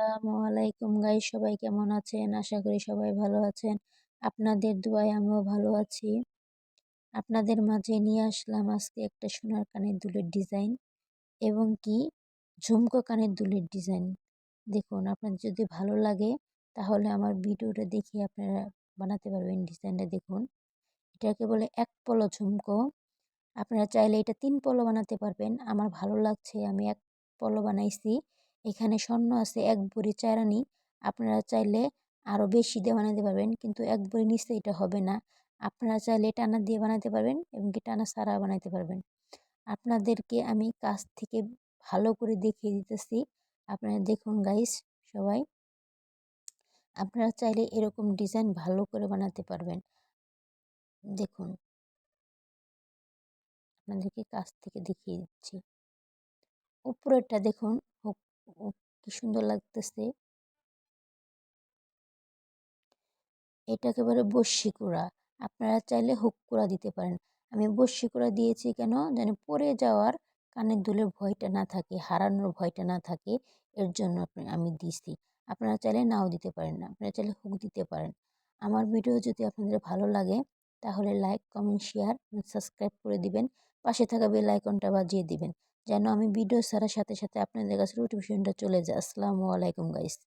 আসসালামু আলাইকুম গাইস সবাই কেমন আছেন? আশা করি সবাই ভালো আছেন। আপনাদের দোয়ায় আমিও ভালো আছি। আপনাদের মাঝে নিয়ে আসলাম আজকে একটা সোনার কানের দুলের ডিজাইন এবং কি? ঝুমকো কানের দুলের ডিজাইন দেখুন, আপনার যদি ভালো লাগে, তাহলে আমার ভিডিওটা দেখে আপনারা বানাতে পারবেন ডিজাইনটা দেখুন, এটাকে বলে এক পলো ঝুমকো। আপনারা চাইলে এটা তিন পলো বানাতে পারবেন। আমার ভালো লাগছে, আমি এক পলো বানাইছি। এখানে স্বর্ণ আছে, এক বড়ি চারানি আপনারা চাইলে আরও বেশি দিয়ে বানাতে পারবেন, কিন্তু এক বড়ি নিচে এটা হবে না। আপনারা চাইলে টানা দিয়ে বানাতে পারবেন এবং কি টানা সারা বানাতে পারবেন। আপনাদেরকে আমি কাছ থেকে ভালো করে দেখিয়ে দিতেছি। আপনারা দেখুন গাইস সবাই। আপনারা চাইলে এরকম ডিজাইন ভালো করে বানাতে পারবেন। দেখুন। আপনাদেরকে কাছ থেকে দেখিয়ে দিচ্ছি। উপরেরটা দেখুন কি সুন্দর লাগতেছে। এটা একেবারে বসি কুড়া। আপনারা চাইলে হুক কুড়া দিতে পারেন। আমি বসি কুড়া দিয়েছি কেন? যেন পরে যাওয়ার কানের দুলের ভয়টা না থাকে, হারানোর ভয়টা না থাকে, এর জন্য আমি দিছি। আপনারা চাইলে নাও দিতে পারেন না আপনারা চাইলে হুক দিতে পারেন। আমার ভিডিও যদি আপনাদের ভালো লাগে, তাহলে লাইক, কমেন্ট, শেয়ার সাবস্ক্রাইব করে দিবেন। পাশে থাকা বেল আইকনটা বাজিয়ে দিবেন। যেন আমি ভিডিও ছাড়ার সাথে সাথে আপনাদের কাছে নোটিফিকেশনটা চলে যায়। আসসালামু আলাইকুম গাইস